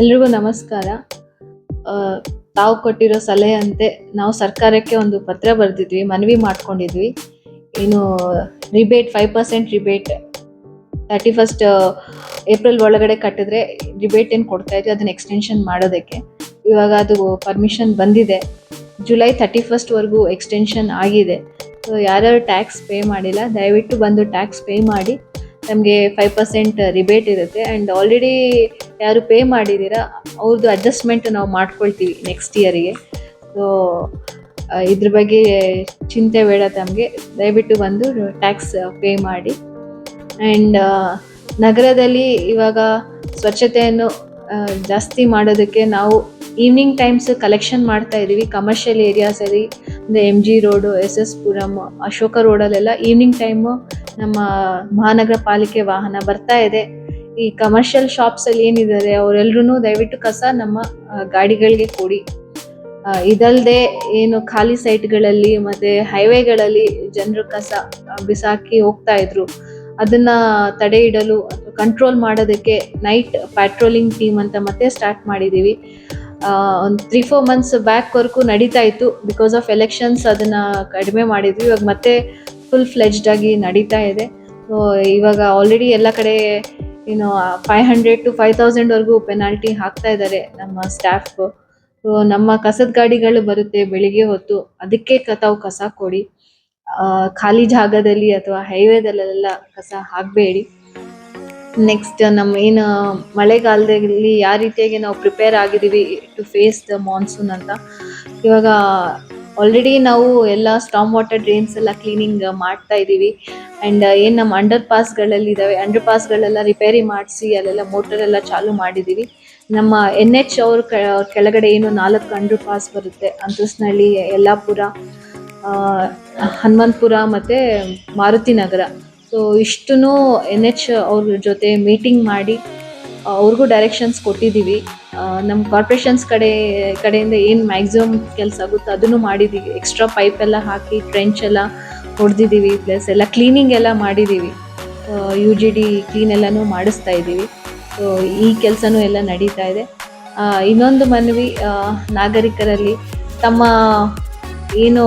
ಎಲ್ರಿಗೂ ನಮಸ್ಕಾರ. ತಾವು ಕೊಟ್ಟಿರೋ ಸಲಹೆಯಂತೆ ನಾವು ಸರ್ಕಾರಕ್ಕೆ ಒಂದು ಪತ್ರ ಬರೆದಿದ್ವಿ, ಮನವಿ ಮಾಡ್ಕೊಂಡಿದ್ವಿ. ಏನು rebate five percent rebate thirty first April ಒಳಗಡೆ ಕಟ್ಟಿದ್ರೆ ರಿಬೇಟ್ ಏನು ಕೊಡ್ತಾ ಇದ್ವಿ, ಅದನ್ನ ಎಕ್ಸ್ಟೆನ್ಷನ್ ಮಾಡೋದಕ್ಕೆ. ಇವಾಗ ಅದು ಪರ್ಮಿಷನ್ ಬಂದಿದೆ. ಜುಲೈ ತರ್ಟಿ ಫಸ್ಟ್ವರೆಗೂ ಎಕ್ಸ್ಟೆನ್ಷನ್ ಆಗಿದೆ. ಸೊ ಯಾರ್ಯಾರು ಟ್ಯಾಕ್ಸ್ ಪೇ ಮಾಡಿಲ್ಲ, ದಯವಿಟ್ಟು ಬಂದು ಟ್ಯಾಕ್ಸ್ ಪೇ ಮಾಡಿ. ನಮಗೆ ಫೈವ್ ಪರ್ಸೆಂಟ್ ರಿಬೇಟ್ ಇರುತ್ತೆ. ಆ್ಯಂಡ್ ಆಲ್ರೆಡಿ ಯಾರು ಪೇ ಮಾಡಿದ್ದೀರಾ ಅವ್ರದ್ದು ಅಡ್ಜಸ್ಟ್ಮೆಂಟ್ ನಾವು ಮಾಡ್ಕೊಳ್ತೀವಿ ನೆಕ್ಸ್ಟ್ ಇಯರಿಗೆ ಸೊ ಇದ್ರ ಬಗ್ಗೆ ಚಿಂತೆ ಬೇಡ ತಮಗೆ. ದಯವಿಟ್ಟು ಬಂದು ಟ್ಯಾಕ್ಸ್ ಪೇ ಮಾಡಿ. ಆ್ಯಂಡ್ ನಗರದಲ್ಲಿ ಇವಾಗ ಸ್ವಚ್ಛತೆಯನ್ನು ಜಾಸ್ತಿ ಮಾಡೋದಕ್ಕೆ ನಾವು ಈವ್ನಿಂಗ್ ಟೈಮ್ಸ್ ಕಲೆಕ್ಷನ್ ಮಾಡ್ತಾ ಇದ್ದೀವಿ ಕಮರ್ಷಿಯಲ್ ಏರಿಯಾಸಲ್ಲಿ ಅಂದರೆ M G road S S Puram Ashoka ರೋಡಲ್ಲೆಲ್ಲ evening time ನಮ್ಮ ಮಹಾನಗರ ಪಾಲಿಕೆ ವಾಹನ ಬರ್ತಾ ಇದೆ. ಈ ಕಮರ್ಷಿಯಲ್ ಶಾಪ್ಸ್ ಅಲ್ಲಿ ಏನಿದ್ದಾರೆ ಅವರೆಲ್ಲರೂ ದಯವಿಟ್ಟು ಕಸ ನಮ್ಮ ಗಾಡಿಗಳಿಗೆ ಕೊಡಿ. ಇದಲ್ಲದೆ ಏನು ಖಾಲಿ ಸೈಟ್ಗಳಲ್ಲಿ ಮತ್ತೆ ಹೈವೇಗಳಲ್ಲಿ ಜನರು ಕಸ ಬಿಸಾಕಿ ಹೋಗ್ತಾ ಇದ್ರು. ಅದನ್ನ ತಡೆ ಇಡಲು ಕಂಟ್ರೋಲ್ ಮಾಡೋದಕ್ಕೆ ನೈಟ್ ಪ್ಯಾಟ್ರೋಲಿಂಗ್ ಟೀಮ್ ಅಂತ ಮತ್ತೆ ಸ್ಟಾರ್ಟ್ ಮಾಡಿದೀವಿ. ಒಂದು three four months back work ನಡೀತಾ ಇತ್ತು. ಬಿಕಾಸ್ ಆಫ್ ಎಲೆಕ್ಷನ್ಸ್ ಅದನ್ನ ಕಡಿಮೆ ಮಾಡಿದ್ವಿ. ಇವಾಗ ಮತ್ತೆ ಫುಲ್ ಫ್ಲೆಜ್ಡ್ ಆಗಿ ನಡೀತಾ ಇದೆ. ಇವಾಗ ಆಲ್ರೆಡಿ ಎಲ್ಲ ಕಡೆ ಏನು ಫೈವ್ ಹಂಡ್ರೆಡ್ ಟು ಫೈವ್ ತೌಸಂಡ್ವರೆಗೂ ಪೆನಾಲ್ಟಿ ಹಾಕ್ತಾ ಇದ್ದಾರೆ ನಮ್ಮ ಸ್ಟಾಫ್ ನಮ್ಮ ಕಸದ ಗಾಡಿಗಳು ಬರುತ್ತೆ ಬೆಳಿಗ್ಗೆ ಹೊತ್ತು. ಅದಕ್ಕೆ ತಾವು ಕಸ ಕೊಡಿ. ಖಾಲಿ ಜಾಗದಲ್ಲಿ ಅಥವಾ ಹೈವೇದಲ್ಲೆಲ್ಲ ಕಸ ಹಾಕಬೇಡಿ. ನೆಕ್ಸ್ಟ್ ನಮ್ಮ ಏನು, ಮಳೆಗಾಲದಲ್ಲಿ ಯಾವ ರೀತಿಯಾಗಿ ನಾವು ಪ್ರಿಪೇರ್ ಆಗಿದ್ದೀವಿ ಟು ಫೇಸ್ ದ ಮಾನ್ಸೂನ್ ಅಂತ. ಇವಾಗ ಆಲ್ರೆಡಿ ನಾವು ಎಲ್ಲ ಸ್ಟಾಮ್ ವಾಟರ್ ಡ್ರೈನ್ಸ್ ಎಲ್ಲ ಕ್ಲೀನಿಂಗ್ ಮಾಡ್ತಾ ಇದ್ದೀವಿ. ಆ್ಯಂಡ್ ಏನು ನಮ್ಮ ಅಂಡರ್ ಪಾಸ್ಗಳಲ್ಲಿದ್ದಾವೆ ಅಂಡರ್ ಪಾಸ್ಗಳೆಲ್ಲ ರಿಪೇರಿ ಮಾಡಿಸಿ ಅಲ್ಲೆಲ್ಲ ಮೋಟರ್ ಎಲ್ಲ ಚಾಲು ಮಾಡಿದ್ದೀವಿ. ನಮ್ಮ ಎನ್ ಎಚ್ ಅವ್ರ ಕೆಳಗಡೆ ಏನು ನಾಲ್ಕು ಅಂಡರ್ ಪಾಸ್ ಬರುತ್ತೆ. ಅಂತಸ್ನಹಳ್ಳಿ ಯಲ್ಲಾಪುರ ಹನುಮಂತಪುರ ಮತ್ತು ಮಾರುತಿ ನಗರ. ಸೊ ಇಷ್ಟೂ ಎನ್ ಎಚ್ ಅವ್ರ ಜೊತೆ ಮೀಟಿಂಗ್ ಮಾಡಿ, ಅವ್ರಿಗೂ ಡೈರೆಕ್ಷನ್ಸ್ ಕೊಟ್ಟಿದ್ದೀವಿ. ನಮ್ಮ ಕಾರ್ಪೊರೇಷನ್ಸ್ ಕಡೆ, ಕಡೆಯಿಂದ ಏನು ಮ್ಯಾಕ್ಸಿಮಮ್ ಕೆಲಸ ಆಗುತ್ತೋ ಅದನ್ನು ಮಾಡಿದ್ದೀವಿ ಎಕ್ಸ್ಟ್ರಾ ಪೈಪ್ ಎಲ್ಲ ಹಾಕಿ ಟ್ರೆಂಚ್ ಎಲ್ಲ ಹೊಡೆದಿದ್ದೀವಿ ಪ್ಲಸ್ ಎಲ್ಲ ಕ್ಲೀನಿಂಗ್ ಎಲ್ಲ ಮಾಡಿದ್ದೀವಿ ಯು ಜಿ ಡಿ ಕ್ಲೀನ್ ಎಲ್ಲನೂ ಮಾಡಿಸ್ತಾ ಇದ್ದೀವಿ ಸೊ ಈ ಕೆಲಸನೂ ಎಲ್ಲ ನಡೀತಾ ಇದೆ. ಇನ್ನೊಂದು ಮನವಿ ನಾಗರಿಕರಲ್ಲಿ ತಮ್ಮ ಏನು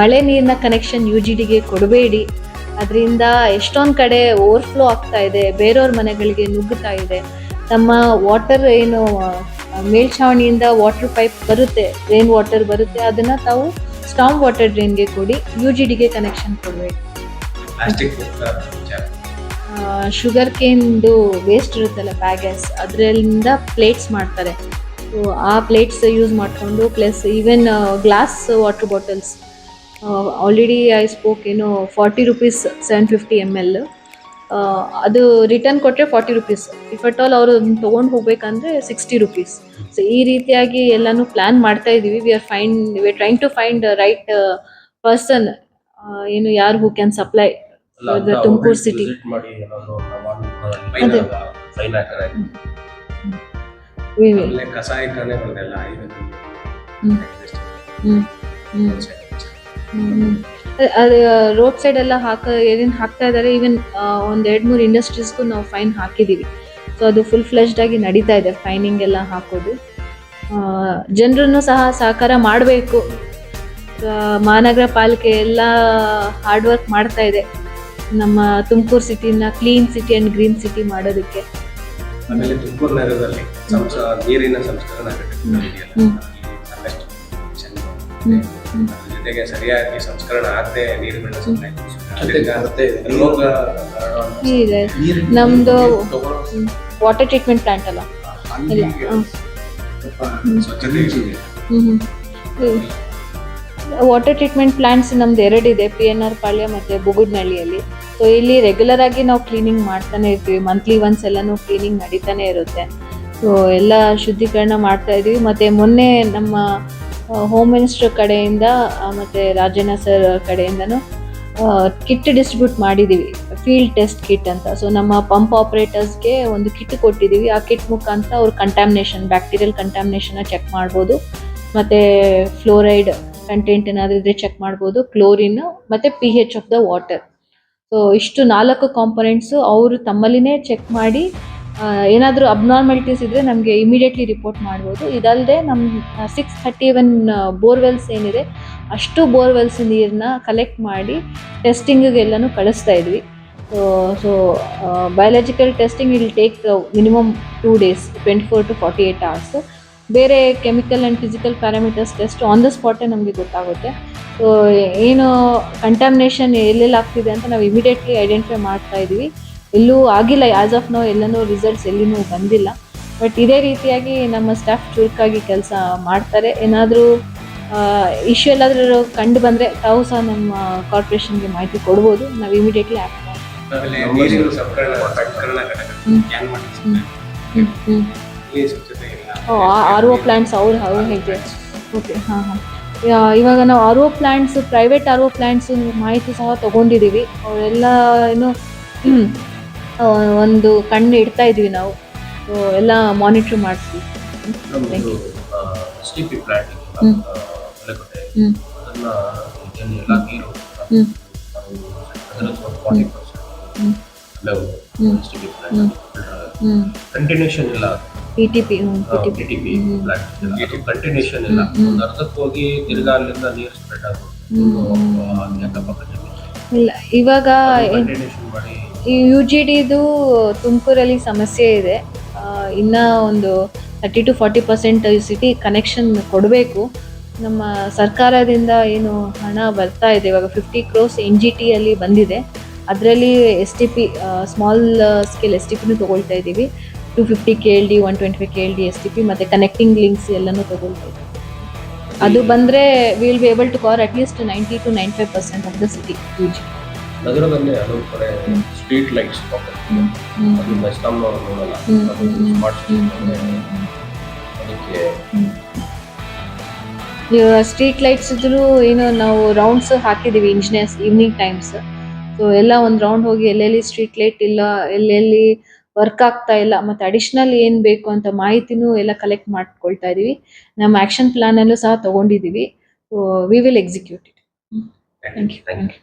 ಮಳೆ ನೀರಿನ ಕನೆಕ್ಷನ್ ಯು ಜಿ ಡಿಗೆ ಕೊಡಬೇಡಿ. ಅದರಿಂದ ಎಷ್ಟೊಂದು ಕಡೆ ಓವರ್ಫ್ಲೋ ಆಗ್ತಾ ಇದೆ. ಬೇರೆಯವ್ರ ಮನೆಗಳಿಗೆ ನುಗ್ಗುತ್ತಾ ಇದೆ. ತಮ್ಮ ವಾಟರ್ ಏನು ಮೇಲ್ಛಾವಣಿಯಿಂದ ವಾಟರ್ ಪೈಪ್ ಬರುತ್ತೆ ರೈನ್ ವಾಟರ್ ಬರುತ್ತೆ ಅದನ್ನ ತಾವು ಸ್ಟಾಮ್ ವಾಟರ್ ಡ್ರೈನ್ಗೆ ಕೊಡಿ ಯು ಜಿ ಡಿಗೆ ಕನೆಕ್ಷನ್ ಕೊಡಬೇಕು. ಶುಗರ್ ಕೇನ್ದು ವೇಸ್ಟ್ ಇರುತ್ತಲ್ಲ ಬ್ಯಾಗಸ್ ಅದರಿಂದ ಪ್ಲೇಟ್ಸ್ ಮಾಡ್ತಾರೆ. ಸೊ ಆ ಪ್ಲೇಟ್ಸ್ ಯೂಸ್ ಮಾಡಿಕೊಂಡು plus even glass water bottles already I spoke ಏನು forty rupees seven fifty M L ಅದು ರಿಟರ್ನ್ ಕೊಟ್ಟರೆ forty rupees if at all ಅವರು ತೊಗೊಂಡು ಹೋಗ್ಬೇಕಂದ್ರೆ ಸಿಕ್ಸ್ಟಿ ರುಪೀಸ್ ಸೊ ಈ ರೀತಿಯಾಗಿ ಎಲ್ಲಾನು ಪ್ಲಾನ್ ಮಾಡ್ತಾ ಇದ್ದೀವಿ we are find we are trying to find right person ಏನು ಯಾರು who can supply Tumkur city ಹ್ಞೂ ಅದೇ. ಫೈನ್ ಅದು ರೋಡ್ ಸೈಡ್ ಎಲ್ಲ ಹಾಕ ಏನೇನು ಹಾಕ್ತಾ ಇದ್ದಾರೆ ಈವನ್ ಒಂದ್ ಎರಡ್ ಮೂರು ಇಂಡಸ್ಟ್ರೀಸ್ಗೂ ನಾವು ಫೈನ್ ಹಾಕಿದೀವಿ. ಸೊ ಅದು ಫುಲ್ ಫ್ಲೆಶ್ಡ್ ಆಗಿ ನಡೀತಾ ಇದೆ ಫೈನಿಂಗ್ ಎಲ್ಲ ಹಾಕೋದು. ಜನರನ್ನು ಸಹ ಸಹಕಾರ ಮಾಡಬೇಕು. ಮಹಾನಗರ ಪಾಲಿಕೆ ಎಲ್ಲ ಹಾರ್ಡ್ ವರ್ಕ್ ಮಾಡ್ತಾ ಇದೆ. ನಮ್ಮ Tumakuru ಸಿಟಿನ clean city and green city ಮಾಡೋದಕ್ಕೆ. ಆಮೇಲೆ ತುಮಕೂರು ನಗರದಲ್ಲಿ ನೀರಿನ ಸಂಸ್ಕರಣಾ ಘಟಕಗಳು ಜೊತೆಗೆ ಸರಿಯಾಗಿ ಸಂಸ್ಕರಣ ಆಗದೆ ನೀರುಗಳನ್ನ ರೋಗ ಇದೆ. ನಮ್ದು ವಾಟರ್ ಟ್ರೀಟ್ಮೆಂಟ್ ಪ್ಲಾಂಟ್ ಅಲ್ಲ. ಇಲ್ಲ. ವಾಟರ್ ಟ್ರೀಟ್ಮೆಂಟ್ ಪ್ಲಾಂಟ್ಸ್ ನಮ್ದು ಎರಡಿದೆ. ಪಿ ಎನ್ ಆರ್ ಪಾಳ್ಯ ಮತ್ತು ಬುಗುಡ್ನಳ್ಳಿಯಲ್ಲಿ ಸೊ ಇಲ್ಲಿ ರೆಗ್ಯುಲರ್ ಆಗಿ ನಾವು ಕ್ಲೀನಿಂಗ್ ಮಾಡ್ತಾನೆ ಇರ್ತೀವಿ. ಮಂತ್ಲಿ ಒನ್ಸ್ ಎಲ್ಲನೂ ಕ್ಲೀನಿಂಗ್ ನಡೀತಾನೆ ಇರುತ್ತೆ. ಸೊ ಎಲ್ಲ ಶುದ್ಧೀಕರಣ ಮಾಡ್ತಾ ಇದೀವಿ. ಮತ್ತು ಮೊನ್ನೆ ನಮ್ಮ ಹೋಮ್ ಮಿನಿಸ್ಟರ್ ಕಡೆಯಿಂದ ಮತ್ತು ರಾಜಣ್ಣ ಸರ್ ಕಡೆಯಿಂದನೂ ಕಿಟ್ ಡಿಸ್ಟ್ರಿಬ್ಯೂಟ್ ಮಾಡಿದ್ದೀವಿ ಫೀಲ್ಡ್ ಟೆಸ್ಟ್ ಕಿಟ್ ಅಂತ. ಸೊ ನಮ್ಮ ಪಂಪ್ ಆಪ್ರೇಟರ್ಸ್ಗೆ ಒಂದು ಕಿಟ್ ಕೊಟ್ಟಿದ್ದೀವಿ ಆ ಕಿಟ್ ಮುಖಾಂತರ ಅವ್ರ ಕಂಟ್ಯಾಮಿನೇಷನ್ ಬ್ಯಾಕ್ಟೀರಿಯಲ್ ಕಂಟ್ಯಾಮಿನೇಷನ್ನ ಚೆಕ್ ಮಾಡ್ಬೋದು. ಮತ್ತು ಫ್ಲೋರೈಡ್ ಕಂಟೆಂಟ್ ಏನಾದರೂ ಇದ್ರೆ ಚೆಕ್ ಮಾಡ್ಬೋದು. ಕ್ಲೋರಿನ್ ಮತ್ತು P H of the water so ಇಷ್ಟು ನಾಲ್ಕು ಕಾಂಪೊನೆಂಟ್ಸು ಅವರು ತಮ್ಮಲ್ಲಿನೇ ಚೆಕ್ ಮಾಡಿ ಏನಾದರೂ ಅಬ್ನಾರ್ಮಲಿಟೀಸ್ ಇದ್ದರೆ ನಮಗೆ ಇಮಿಡಿಯೇಟ್ಲಿ ರಿಪೋರ್ಟ್ ಮಾಡ್ಬೋದು. ಇದಲ್ಲದೆ ನಮ್ಮ ಸಿಕ್ಸ್ ಥರ್ಟಿ ಒನ್ ಬೋರ್ವೆಲ್ಸ್ ಏನಿದೆ, ಅಷ್ಟು ಬೋರ್ವೆಲ್ಸ್ ನೀರನ್ನ ಕಲೆಕ್ಟ್ ಮಾಡಿ ಟೆಸ್ಟಿಂಗಿಗೆಲ್ಲನೂ ಕಳಿಸ್ತಾ ಇದ್ವಿ. So so biological testing will take minimum two days twenty four to forty eight hours ಬೇರೆ chemical and physical parameters test on the ಸ್ಪಾಟೇ ನಮಗೆ ಗೊತ್ತಾಗುತ್ತೆ. ಸೊ ಏನು ಕಂಟಾಮಿನೇಷನ್ ಎಲ್ಲೆಲ್ಲಿ ಆಗ್ತಿದೆ ಅಂತ ನಾವು ಇಮಿಡಿಯೇಟ್ಲಿ ಐಡೆಂಟಿಫೈ ಮಾಡ್ತಾ ಇದ್ವಿ. ಎಲ್ಲೂ ಆಗಿಲ್ಲ ಆಸ್ ಆಫ್ ನೋ ಎಲ್ಲನೂ ರಿಸಲ್ಟ್ಸ್ ಎಲ್ಲಿನೂ ಬಂದಿಲ್ಲ. ಬಟ್ ಇದೇ ರೀತಿಯಾಗಿ ನಮ್ಮ ಸ್ಟಾಫ್ ಚುರುಕಾಗಿ ಕೆಲಸ ಮಾಡ್ತಾರೆ. ಏನಾದರೂ ಇಶ್ಯೂ ಎಲ್ಲಾದರೂ ಕಂಡು ಬಂದರೆ ತಾವು ಸಹ ನಮ್ಮ ಕಾರ್ಪೊರೇಷನ್ಗೆ ಮಾಹಿತಿ ಕೊಡ್ಬೋದು. ನಾವು immediately app R O plants ಅವ್ರು ಅವ್ರು ಹೇಗೆ ಓಕೆ ಹಾಂ ಹಾಂ. ಇವಾಗ ನಾವು R O plants private R O plants ಮಾಹಿತಿ ಸಹ ತೊಗೊಂಡಿದ್ದೀವಿ ಅವರೆಲ್ಲ ಏನು ಒಂದು ಕಣ್ಣು ಇಡ್ತಾ ಇದ್ವಿ ನಾವು. ಎಲ್ಲ ಮಾನಿಟ್ರ್ ಮಾಡ್ತೀವಿ ಟಿ ಪಿ ಕಂಟಿನ್ಯೂಷನ್ ಇಲ್ಲ ಪಿ ಟಿ ಪಿ ಹ್ಞೂ P T T P T P ಹ್ಮ್. ಪ್ಲಾಂಟ್ ಅದು ಕಂಟಿನ್ಯೂಷನ್ ಇಲ್ಲ ಒಂದು ಅರ್ಧಕ್ಕೆ ಹೋಗಿ ತಿರ್ಗಾ ಅಲ್ಲಿಂದ ನೀರು ಸ್ಪ್ರೆಡ್ ಇಲ್ಲ ಇವಾಗ ಮಾಡಿ ಈ ಯು ಜಿ ಡಿದು ತುಮಕೂರಲ್ಲಿ ಸಮಸ್ಯೆ ಇದೆ. ಇನ್ನೂ ಒಂದು thirty two forty percent city connection ಕೊಡಬೇಕು. ನಮ್ಮ ಸರ್ಕಾರದಿಂದ ಏನು ಹಣ ಬರ್ತಾ ಇದೆ, ಇವಾಗ ಫಿಫ್ಟಿ ಕ್ರೋಸ್ ಎನ್ ಜಿ ಟಿಯಲ್ಲಿ ಬಂದಿದೆ. ಅದರಲ್ಲಿ S T P small scale S T ಪಿನೂ ತೊಗೊಳ್ತಾ ಇದ್ದೀವಿ. Two fifty K L D one twenty five K L D S T P ಮತ್ತು ಕನೆಕ್ಟಿಂಗ್ ಲಿಂಕ್ಸ್ ಎಲ್ಲನೂ ತೊಗೊಳ್ತಾ ಇದ್ದೀವಿ. ಅದು ಬಂದರೆ will be able to cover at least ninety to ninety five percent of the city U G ನಗರದಲ್ಲಿ ಹಲವು ಕಡೆ. Street lights ಅದು ಮೆಸ್ಕಾಮ್ ನೋಡಲ್ಲ. ಅದು ಸ್ಮಾರ್ಟ್. ಅದಕ್ಕೆ ಸ್ಟ್ರೀಟ್ ಲೈಟ್ಸ್ ಇದ್ರು ಏನು ನಾವು ರೌಂಡ್ಸ್ ಹಾಕಿದೀವಿ ಇಂಜಿನಿಯರ್ಸ್ ಈವ್ನಿಂಗ್ ಟೈಮ್ಸ್ ಸೊ ಎಲ್ಲ ಒಂದು ರೌಂಡ್ ಹೋಗಿ ಎಲ್ಲೆಲ್ಲಿ ಸ್ಟ್ರೀಟ್ ಲೈಟ್ ಇಲ್ಲ ಎಲ್ಲೆಲ್ಲಿ ವರ್ಕ್ ಆಗ್ತಾ ಇಲ್ಲ ಮತ್ತೆ ಅಡಿಷನಲ್ ಏನ್ ಬೇಕು ಅಂತ ಮಾಹಿತಿನೂ ಎಲ್ಲ ಕಲೆಕ್ಟ್ ಮಾಡ್ಕೊಳ್ತಾ ಇದೀವಿ. ನಮ್ಮ ಆಕ್ಷನ್ ಪ್ಲಾನ್ ಅಲ್ಲೂ ಸಹ ತಗೊಂಡಿದೀವಿ. We will execute it thank you